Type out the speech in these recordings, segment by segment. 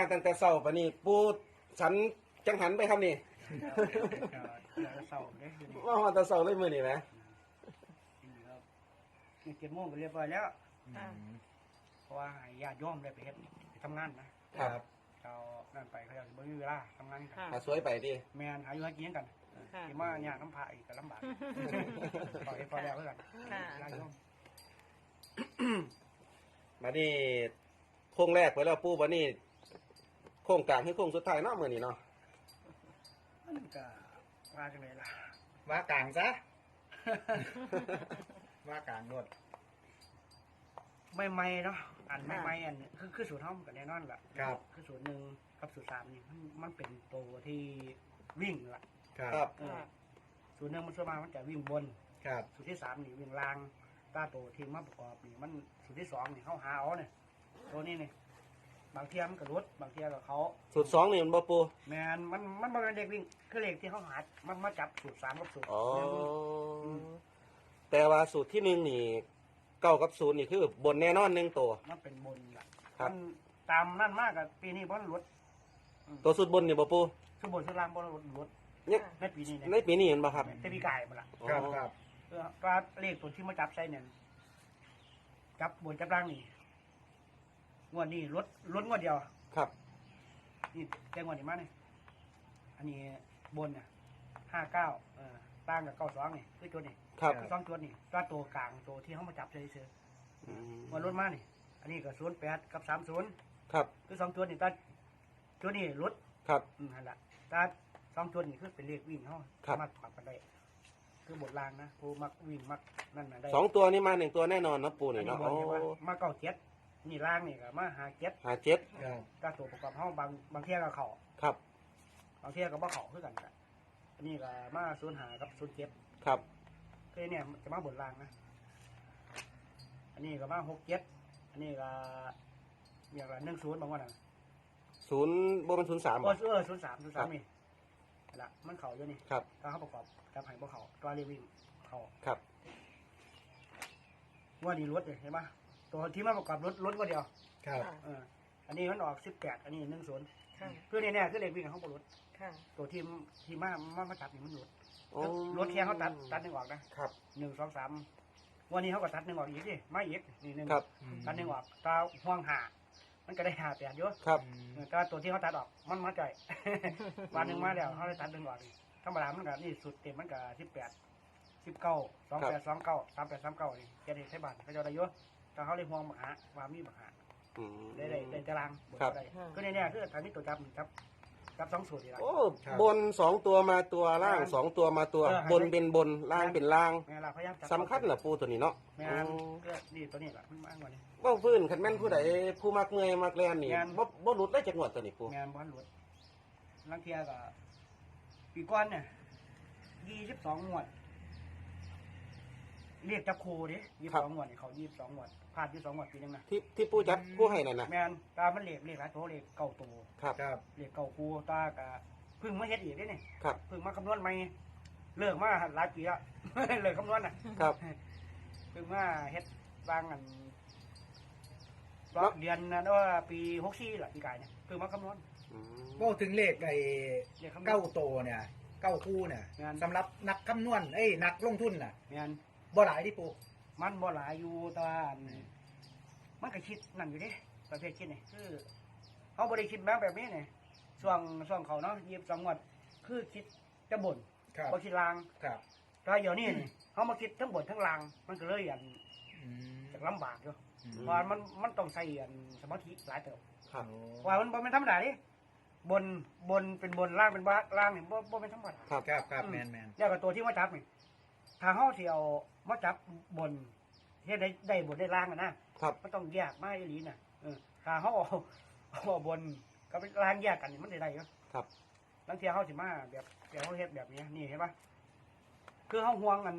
มาตั้งแต่เช้าปานนี้ปูฉันจังหันไปครับนี่ก็เดี๋ยวเสาร์เด้อยู่นี่มาฮอดแต่เช้าเลยมื้อนี้แหมนี่ครับนี่เจ็ดโมงก็เรียบร้อยแล้วค่ะเพราะว่าให้ญาติโยมได้ไปเฮ็ดไปทำงานนะครับเรานั่นไปเขาจะบ่มีเวลาทำงานกัน ค่ะ หาสวยไปดิแม่นหาอยู่หากินกันค่ะ ที่มาเนี่ยน้ำพาอีกก็ลำบากพอเฮ็ดพอแล้วเพื่อนค่ะ ญาติโยมมานี่โค้งแรกไปแล้วปูบัดนี้ โค้งกลางให้โค้งสุดท้ายเนาะมื้อนี้เนาะมันก็ว่าจังไดล่ะ ว่ากลางซะ ว่ากลางรถใหม่ๆเนาะอันใหม่ๆอันคือคือสูตรเฮามันก็แน่นอนล่ะครับ คือสูตรหนึ่งกับสูตรสามนี่มันมันเป็นตัวที่วิ่งล่ะครับครับเออสูตรหนึ่งมันส่วนมากมันจะวิ่งบน ครับ สูตรที่สามนี่วิ่งล่างตาโตวที่มาประกอบนี่มันสูตรที่สองนี่เขาหาเอาเนี่ยตัวนี้นี่ บางเทียมันก็รถบางเทียก็เขาสูตรสองนี่มันบ่ปูแมนมันมันมันเป็นเด็กวิ่งคือเลขที่เขาหามันมาจับสูตรสามกับสูตรอ๋อหนึ่งมแต่ว่าสูตรที่หนึ่งนี่เก้ากับศูนย์นี่คือบนแน่นอนหนึ่งตัว มันเป็นบนล่ะครับ มันตามนั่นมากกับปีนี้บอลรถตัวสุดบนนี่บ่ปูคือบนสุดล่างบอลรถรถเนี่ยในปีนี้ในเนี่ยปีนี้เห็นบ่ครับแต่ปีกายมาละครับอ๋อครับ เออปลาเลขตัวที่มาจับใส่เนี่ยจับบนจับล่างนี่ งวดนี้รถรถงวดเดียว ครับ นี่แจ้งงวดนี้มาเนี่ยอันนี้บนเนี่ยห้าเก้าเออล่างกับเก้าสองนี่คือตัวนี่ครับคือสองตัวนี่ตัวตัวกลางตัวที่เขามาจับใส่เสืออืมงวดรถมานี่อันนี้ก็ศูนย์แปดกับสามศูนย์ครับ คือสองตัวนี่ตัดตัวนี้รถครับอืมนั่นแหละตัดสองตัวนี่คือเป็นเลขวิ่งเขาครับสามารถปรับกันได้คือบทล่างนะผู้มักวิ่งมักนั่นนะได้สองตัวนี่มาหนึ่งตัวแน่นอนนะปูอันนี่นี้เนาะบโอ้นเนี่ยว่ามาเก้าเจ็ด นี่ล่างนี่ก็มาหาเจ็ดหาเจ็ดครับก็ตัวประกอบห้องบางบางเที่ยก็เข่าครับ บางเที่ยก็บ่เข่าคือกันกันอันนี้ก็มาศูนย์หากับศูนย์เจ็ดครับคือเนี่ยจะมาบนล่างนะ อันนี้ก็มาหกเจ็ดอันนี้ก็อย่างละหนึ่งศูนย์บางวันอะศูนย์บ่เป็นศูนย์สามโอ้เออศูนย์สามศูนย์สามนี่นั่นละมันเข่าอยู่นี่ครับถ้าเขาประกอบจับไห้บ่เข่าตัวเรียวิ่งเข่าครับว่านี่รถเลยเห็นปะ ตัวที่มาประกอบรถรถว่าเดียวครับค่ะเอออันนี้มันออกสิบแปดอันนี้หนึ่งศูนย์ค่ะ เพื่อเนี่ยคือเลขวิ่งของเขาบรถค่ะตัวที่ที่มามามาตัดนี่มันรถโอ้รถแค่เขาตัดตัดหนึ่งออกนะครับ หนึ่งสองสามวันนี้เขาก็ตัดหนึ่งออกอีกดิไม่อีกนี่หนึ่งครับตัดหนึ่งออกตาห่วงหามันก็ได้หาแปดเยอะครับเออแต่ว่าตัวที่เขาตัดออกมันมาใจ วันหนึ่งมาแล้วเขาเลยตัดหนึ่งออกนี่ธรรมดามันก็นี่สุดเต็มมันก็สิบแปดสิบเก้าสองแปดสองเก้าสามแปดสามเก้านี่แค่นี้ใช้บัตรเขาจะได้เยอะ แต่เขาเลยห่วงบักหาว่ามีบักหาอืม ได้ได้ได้ตารางบทครับ ได้ก็เนี่ยเนี่ยคือทางนี้ตัวจับจับจับสองสูตรนี่ละ โอ้บนสองตัวมาตัวล่างสองตัวมาตัว เออ บนเป็นบนล่างเป็นล่างแม่เราพยายามจับสำคัญเหรอปูตัวนี้เนาะแม่อืนมก็นี่ตัวนี้แหละมันมากกว่านี้เว่าพื้นคันแม่นผู้ใดผู้มักเมื่อยมักแลนนี่แม่น บ่บ่หลุดได้จักงวดตัวนี้ปูแม่นบอลหลุดลังเทียก็ปีก้อนเนี่ยยี่สิบสองงวดเรียกจับครูดิยี่สิบสองงวดนี่เขายี่สิบสองงวด พลาดยี่สิบสองงวดปีนึงนะที่ที่ปูจับผู้ให้นั่นน่ะแม่นตามันเรียกเรียกหลายตัวเรียกเก่าตัวครับครับเรียกเก่าครูตากะเพิ่งมาเฮ็ดอีกเด้เนี่ยครับเพิ่งมาคำนวณใหม่เลิกมาหลายปีแล้ว เลิกคำนวณน่ะครับ เพิ่งมาเฮ็ดบางอันรอบเดือนนั้นว่าปีหกสี่แหละปีกายเนี่ยเพิ่งมาคำนวณอืม พูดถึงเลขไอ้เลขคำนวณ เก้าโตเนี่ยเก้าคู่เนี่ยงานสำหรับนักคำนวณเอ้ยนักลงทุนน่ะแม่นบ่หลายที่ปู มันบ่หลายอยู่แต่ว่าอันมันก็คิดนั่นอยู่เดิประเภทคิดนี่คือเขาบ่ได้คิดแบบแบบนี้นี่ช่วงช่วงเขาเนาะยีบสองงวดคือคิดจะบ่นครับบ่คิดลางครับแต่เดี๋ยวนี้นี่เขามาคิดทั้งบ่นทั้งลาง มันก็เลยอันอืมจะลำบากอยู่อืมเพราะว่ามันมันต้องใช้อันสมาธิหลายเติบ ครับ โอ้เพราะว่ามันบ่เป็นธรรมดาดิบนบนเป็นบนล่างเป็นบ้าล่างนี่บ่บ่เป็นธรรมดาครับครับครับแมนแมนแล้วก็ตัวที่มาจับนี่ ถ้าเฮาสิเอามาจับบนเฮ็ดได้ได้บนได้ล่างอะนะครับ มันต้องแยกมาอีหลีน่ะเออถ้าเฮาเอาเอาบนกับล่างแยกกันนี่มันได้ได้อยู่ครับบางทีเฮาสิมาแบบเดี๋ยวเฮาเฮ็ดแบบนี้นี่เห็นปะคือเฮาห่วงกัน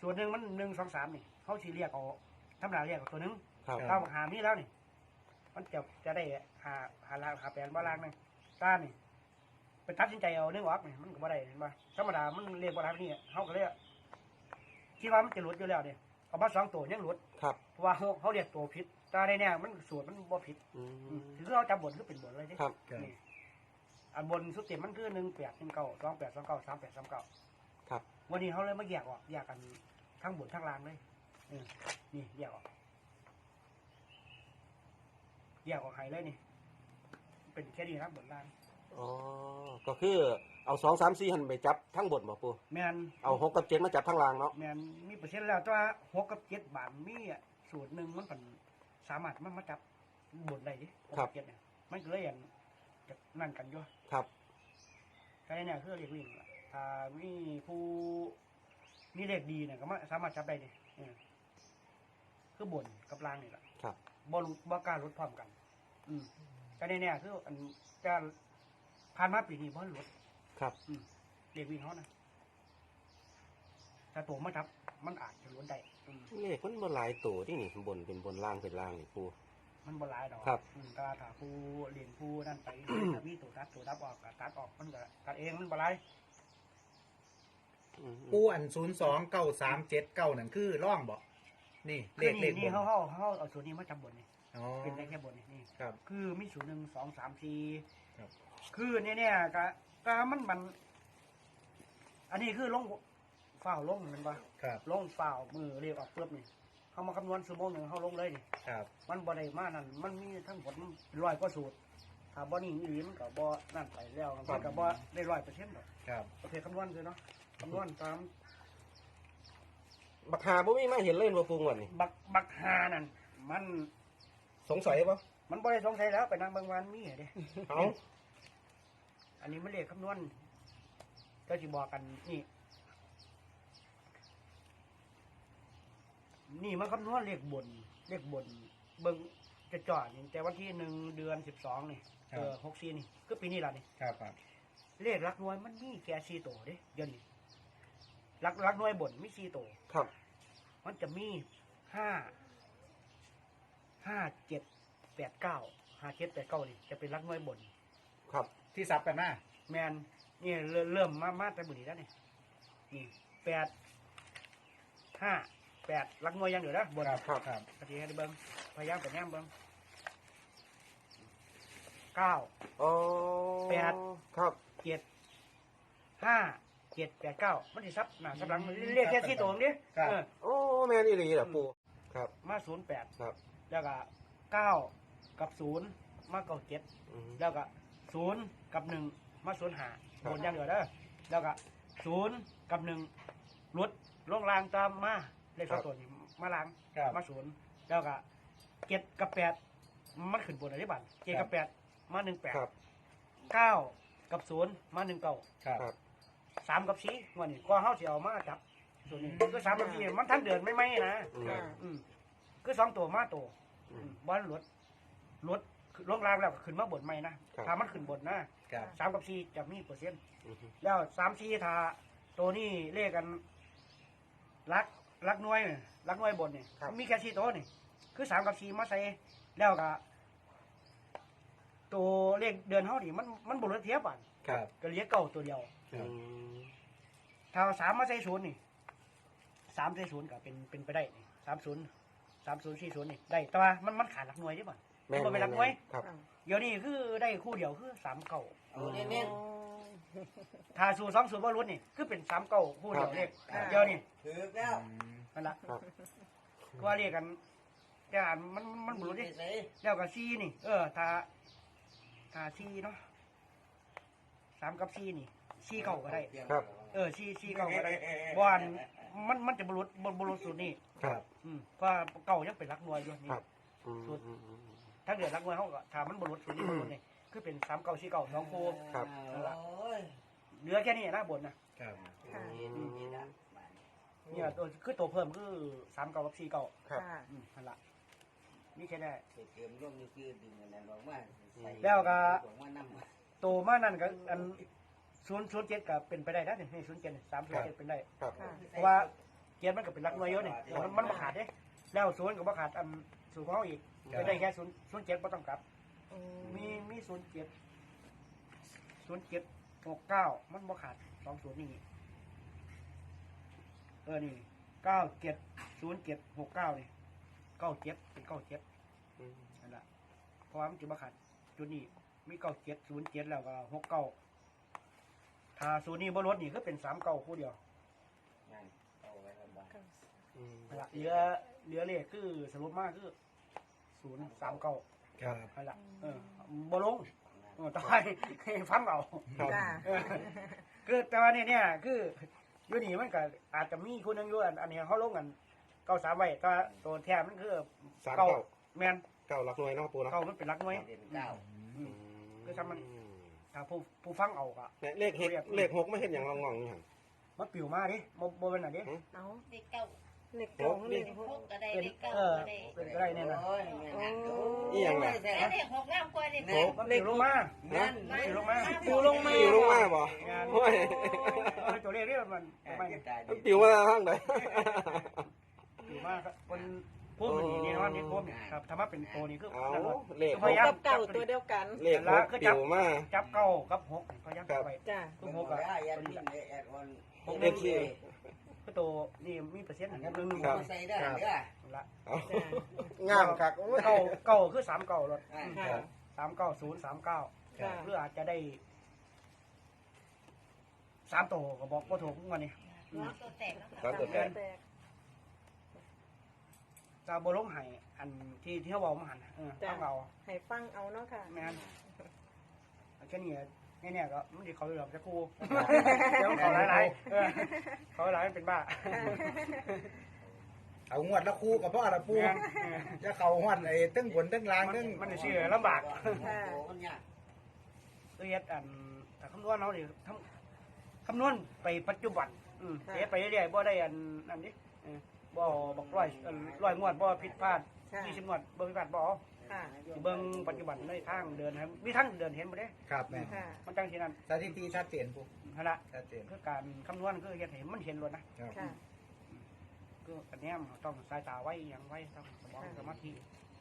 ส่วนหนึ่งมันหนึ่งสองสามนี่เฮาสิเรียกเอาธรรมดาเรียกเอาตัวหนึง ครับถ้าหามีแล้วนี่มันจะจะได้หาหาลางหาแปลนบ่ล่างนึงตานี่ไปตัดสินใจเอาเรื่องออกนี่มันก็บ่ได้เห็นปะธรรมดามันเรียกบ่ล่างนี่เฮาก็เลย คิดว่ามันจะหลุดอยู่แล้วเนี่ยเอามาสองตัวยังหลุดครับ เพราะว่าเขาเขาเรียกตัวผิดแตาในเนี่ยมันสูตรมันบ่ผิดอือืมมถือเราจำบทคือเป็นบทเลยดิครับครับ นี่อันบนสุดเต็มมันคือหนึ่งแปดหนึ่งเก้าสองแปดสองเก้าสามแปดสามเก้าครับ วันนี้เขาเลยมาแยกออกแยกกันทั้งบนทั้งล่างเลยเออนี่แยกออกแยกออกใหายเลยนี่ เป็นแค่นี้ครับบนล่าง อ๋อก็คือเอาสองสามสี่หันไปจับทั้งบทบ่ปูแมนเอาหกกับเจ็ดมาจับทั้งรางเนาะแมนมีเปอร์เซ็นต์แล้วแต่ว่าหกกับเจ็ดบาทมีอะสูตรหนึ่งมันเป็นสามารถมันมาจับบนได้ดิหกกับเจ็ดเนี่ยมันก็เลยอย่างจะนั่นกันอยู่ครับก็เนี่ยคือเรียกวิ่งล่ะถ้ามีผู้มีเลขดีเนี่ยก็มาสามารถจับได้ดิเออคือบนกับล่างนี่แหละครับบอลบ่กล้ารลดพร้อมกัน อืมก็เนี่ยคืออันการ ผ่านมาปีนี้บอลลดครับ อืมเรียกวิ่งเขานะแต่ตัวมาจับ มันอาจจะลดได้อืมเลขมันบ่หลายตัวที่นี่บนเป็นบนล่างเป็นล่างนี่ปู มันบหลายดอกครับ อืมถ้าถ้าผู้เรียนผู้นั่นไป ถ้ามีตัวตัดตัวดับออกก็ตัดออกมันก็ตัดเองมันบหลายอืมปูอันศูนย์สองเก้าสามเจ็ดเก้านั่นคือร่องบ่นี่เลคือขเลนี่ขบนี่นเขาเขาเขาเอาส่วนนี้มาจับบนนี่อ๋อเป็นได้แค่บนนี่นี่ ครับ คือมีศูนย์หนึ่งสองสามสี่ ครับคือเนี่ยเนี่ยก็ก็มันมัน อันนี้คือลงฝ้าวลงแมันปะครับลงฝ้าวมือเรียกออกเปลือกนี่เขามาคำนวณสมองหนึ่งเขาลงเลยนี่ครับ มันบ่ได้มานั่นมันมีทั้งหมดมันร้อยกว่าสูตรถ้าบ่นี่อีหลีมันก็บ่นั่นไปแล้วมันก็บ่ได้ร้อยเปอร์เซ็นต์หรอกครับประเภทคำนวณเลยเนาะคำนวณตาม บักหาบ่มีมาเห็นเลยบ่ปูงวดนี่บักบักฮานั่นมันสงสัยบ่ มันบ่ได้สงสัยแล้วไปนั่งเบางวันมีเหรอเด้เอาอันนี้มันเลขคำนวณก็สิบอกกันนี่ นี่มันคำนวณเลขบน เลขบน เบิ่งจะจอดนี่แต่วันที่หนึ่งเดือนสิบสองนี่เออหกสี่นี่ก็ปีนี้ละนี่ครับครับเลขหลักหน่วยมันมีแค่สี่ตัวเด้เดี๋ยวนี้หลักหลักหน่วยบนมีสี่ตัวครับ มันจะมีห้าห้าเจ็ด แปดเก้าห้าเจ็ดแปดเก้านี่จะเป็นหลักหน่วยบน ครับ ที่ซับกันมาแมนนี่เริ่มเริ่มมามาแต่บุรีแล้วนี่นี่แปดห้าแปดหลักหน่วยยังอยู่นะบนครับครับครับกะทิให้ได้เบิ้งพยายามไปแนมเบิ้งเก้าอ๋อแปด ครับ เจ็ดห้าเจ็ดแปดเก้ามันสิซับหน้าซับหลังเรียกแค่ที่ตัวนี้ครับ เออโอ้แม่นอีหลีล่ะปูครับมาศูนย์แปดครับ แล้วก็เก้า กับศูนย์มาเก้าเจ็ดอืมแล้วก็ศูนย์กับหนึ่งมาศูนย์หาครับบนอย่างเดียวเด้อแล้วก็ศูนย์กับหนึ่งลดลงรางตามมาเลขสองตัวนี้มาลางครับมาศูนย์แล้วก็เจ็ดกับแปดมันขึ้นบนอะไรบ้างเจ็ดกับแปดมาหนึ่งแปดครับเก้ากับศูนย์มาหนึ่งเก้า ครับครับ สามกับสี่วันนี้ก็เฮาสิเอามาจับส่วนนี้คือสามกับสี่มันทั้งเดือนไม่ไหมนะอืมค่ะอืมคือสองตัวมาตัวอืมบอลลด ลดลงรางแล้วก็ขึ้นมาบนใหม่นะครับ ถ้ามันขึ้นบนนะครับ สามกับสี่จะมีเปอร์เซ็นต์อืมแล้วสามสี่ถ้าตัวนี้เลขกันรักรักหน่วยนี่รักหน่วยบนนี่มีแค่สี่ตัวนี่คือสามกับสี่มาใส่แล้วก็ตัวเลขเดือนเท่านี่มันมันบนเทียบอะครับก็เหลี้ยเก่าตัวเดียว อืมถ้าเอาสามมาใส่ศูนย์นี่สามใส่ศูนย์ก็เป็นเป็นไปได้นี่สามศูนย์สามศูนย์สี่ศูนย์นี่ได้แต่ว่ามันมันขาดหลักหน่วยใช่ป่ะ แม่นมันเป็นหลักหน่วยครับ เดี๋ยวนี้คือได้คู่เดียวคือสามเก่าเอาเน้น ถ้าสูตรสองสูตรว่ารุ่นนี่คือเป็นสามเก่าคู่เดียวเลขครับ เดี๋ยวนี่ๆถือแล้วอืมนั่นละครับ ก็ว่าเรียกกัน แต่อันมันมันมันบรุษดิ ใส่แล้วกับซีนี่ เออถ้าถ้าซีเนาะสามกับซีนี่ซีเก่าก็ได้ ครับ เออซีซีเก่าก็ได้บอนมันมันจะบรุษบรุษสูตรนี่ครับ อืมเพราะเก่ายังเป็นรักหน่วยอยู่นี่ ครับอืมอืมอืมอืม ถ้าเกิดรักหน่วยเขาก็ถ้ามันบรุษสูตรนี้บรุษนี่คือเป็นสามเก่าสี่เก่าสองคู่ครับ โอ้ยเหลือแค่นี้นะบนนะครับค่ะเนี่ยตัวคือตัวเพิ่มคือสามเก่ากับสี่เก่าครับค่ะอืมนั่นละนี่แค่ได้เติมร่มนี่คือดึงอันนั้นออกมาใส่แล้วก็ออกมานํตัวมานั่นก็อันศูนย์ศูนย์เจ็ดก็เป็นไปได้นะนี่ศูนย์เจ็ดสามศูนย์เจ็ดเป็นได้ ครับ ค่ะ เพราะว่าเจ็ดมันก็เป็นรักหน่วยเยอะนี่มันมันบ่ขาดเด้ แล้วศูนย์ก็บ่ขาดอันศูนย์ของเขาอีกเป็นได้แค่ศูนย์ศูนย์เจ็ดบ่ต้องกลับ อืมมีมีศูนย์เจ็ดศูนย์เจ็ดหกเก้ามันบ่ขาดสองศูนย์นี่เออนี่เก้าเจ็ดศูนย์เจ็ดหกเก้านี่เก้าเจ็ดเป็นเก้าเจ็ดอืมนั่นแหละเพราะว่ามันจุดบัขัดจุดนี้มีเก้าเจ็ดศูนย์เจ็ดแล้วก็หกเก้าถ้าศูนย์นี้บนรถนี่ก็เป็นสามเก้าคู่เดียวนั่นเอาไว้ลำบากอืม นั่นละเหลือเหลือเลขคือสรุปมากคือศูนย์สามเก้าครับนั่นละเออบลงเออต้องให้ให้ฟังเอาครับจ้าเออคือแต่ว่าเนี่ยเนี่ยคืออยู่นี่มันก็อาจจะมีคนหนึงอยู่อันอันนี้เขาลงกันเก้าสามไว้ก็ตัวแทนมันคือสามเก้าเก้าแมนเก้าหลักหน่วยเนาะปูเนาะเก้ามันเป็นหลักหน่วยเด่นเก้า อืมคือทำมันอืถ้าผู้ผู้ฟังเอาก็เนี่ยเลขเฮกเลขหกไม่เห็นอย่างงองๆนี่ฮะมันปิวมาดิโมโมเป็นอะไรดิเอา เด็กเก่า เล็กเก่าเล็กเด็กหหกกก็ได้เป็นเด็กเก่าเออก็ได้เป็นก็ได้เนี่ยนะโอ้ยแม่นโอ้อีหยังล่ะแล้วเด็กหกน้ำกว่าเด็กแม่นมันปิวลงมานั่นมันปิวลงมาปิวลงมาปิวลงมาบ่งานโอ้ยเออตัวเลขนี่มันไม่มันปิวมาทางไหนปิวมาครับคนพวกมันนี่นี่ว่านี่พวกนี่ครับธรรมะเป็นโตนี่คือเอานั่นแหละเลขพหกยายามกับเก่าตัวเดียวกันเลขหกปิวมาจับเก้ากับหกพยายามจับไปจ้าคือหหกกอะอะแอดมินแอดออนหกเลเอ็ขนที่คือ ตัวนี่มีเปอร์เซ็นต์อย่างนึงครับ ใส่ได้เด้อละเอางามคักโอ้ย เก้าเก้าคือสามเก้ารถค่ะ สามเก้าศูนย์สามเก้าค่ะหรืออาจจะได้สามตัวก็บอกว่าถูกวันนี้น้องตัวแตกแล้วสามตัวแทนแตกจะบลงไห้อันที่ที่เขาบอกมาหันน่ะเออจ้ะ ต้องเอาให้ฟังเอาเนาะค่ะแม่นแค่นี้ เนี่ยเนี่ยก็ไม่ได้เขาเลยหรอกจะกูเดี๋ยวเขาหลายๆเออเขาหลายๆมันเป็นบ้าเอางวดละคู่กับพ่อละปูแม่นเออจะเข้าฮอดไอ้ตึ้งบนตึ้งล่างมันตึ้งมันจะชื่อลำบากโอ้มันยากเรียดอันแต่คำนวณเขาดิทำคำนวณไปปัจจุบันอืมค่ะเสียไปเรื่อยๆบ่ได้อันนั่นดิเออบ่บอกร้อยเอ่อร้อยงวดบ่ผิดพลาดค่ะยี่สิบงวดบ่ผิดพลาดบ่เอา ค่ะ สิเบิ่งปัจจุบันในทางเดินครับมีทางเดินเห็นบ่เด้ ครับแม่ค่ะ มันจังซี่นั่นสถิติชัดเจนปูนั่นล่ะชัดเจนคือการคำนวณคือเฮ็ดให้มันเห็นเลยนะครับค่ะ คืออันเนี้ยมันต้องสายตาไว้อย่างไว้ต้องสมองสมาธิ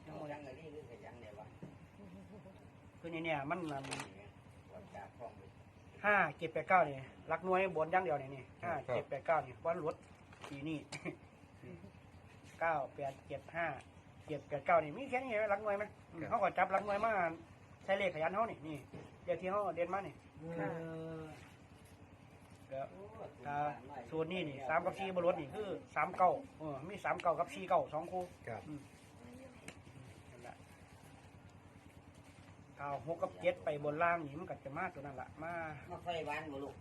ยังบ่ยัยังงอันนี้คือยังเดียวว่าคือนี่เนี่ยมันมันวันจากของห้าเจ็ดแปดเก้านี่รักหน่วยบนอย่างเดียวนี่นี่ห้าเจ็ดแปดเก้านี่วันรถปีนี่เก้าแปดเจ็ดห้า เจ็ดแปดเก้านี่มีแค่นี้รักหน่วยไหมอืมเขาก็จับรักหน่วยมาใช้เลขขยันเขานี่นี่เดี๋ยวที่เขาเด่นมานี่ค่ะ ก็ถ้าส่วนนี้นี่สามกับสี่บนรถนี่คือสามเก้าเออมีสามเก้ากับสี่เก้าสองคู่ครับนั่นแหละถ้าหกกับเจ็ดไปบนล่างนี่มันก็จะมาตัวนั้นละมามาไฟหวานบ่ลูก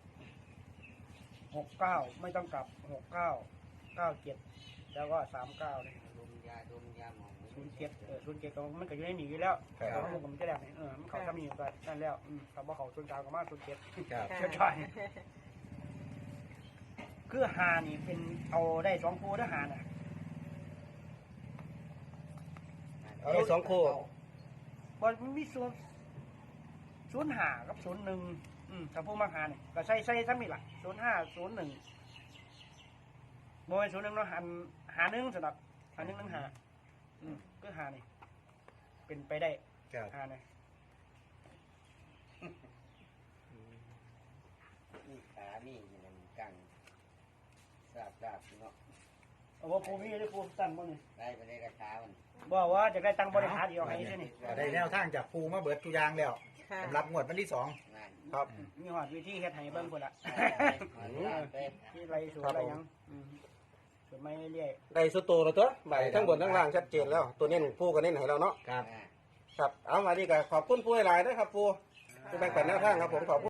หกเก้าไม่ต้องกลับหกเก้าเก้าเจ็ดแล้วก็สามเก้าเลยดมยาดมยาหมอง ศูนย์เจ็ดเออศูนย์เจ็ดก็มันก็อยู่ในหนีอยู่แล้วครับ แต่ว่าผมจะแรกนี่เออมันเขาทำหนีก็นั่นแล้วอืมเขาบอกเขาศูนย์เก้าก็มาศูนย์เจ็ดครับค่ะเชื่อใจคือหานี่เป็นเอาได้สองคู่ถ้าหาน่ะเอาได้สองคู่บอลมันมีศูนย์ศูนย์หากับศูนย์หนึ่งอืมถ้าผู้มาหาเนี่ยก็ใส่ใส่ซ้ำนี่แหละศูนย์ห้าศูนย์หนึ่งโมยศูนย์หนึ่งเนาะหันหาหนึ่งสำหรับหาหนึ่งหนึ่งหา อืมก็หานี่เป็นไปได้ครับหาเนี่ยนี่ขานี่มันกังสาบสาบเนาะเอาว่าปูมีได้ปูตั้งบ่นี่ได้ไปได้กระตามันบอกว่าจะได้ตั้งบริหารเดียวให้ใช่นี่ก็ได้แนวทางจากปูมาเบิดทุกอย่างแล้วค่ะสำหรับงวดวันที่สองนั่นครับ มีหอดวิธีเฮ็ดให้เบิ่งพุ่นละไป ที่ไรสูตรอะไรหยังอืม สูตรไม่เรื่อยได้สุดโตแล้วตัวใบทั้งบนทั้งล่างชัดเจนแล้ว ตัวเน้นปูก็เน้นให้เราเนาะ ครับ ครับ เอามาดีกับขอบคุณปูหลายๆด้วยครับปูที่แบ่งปันแนวทางครับผมขอบคุณ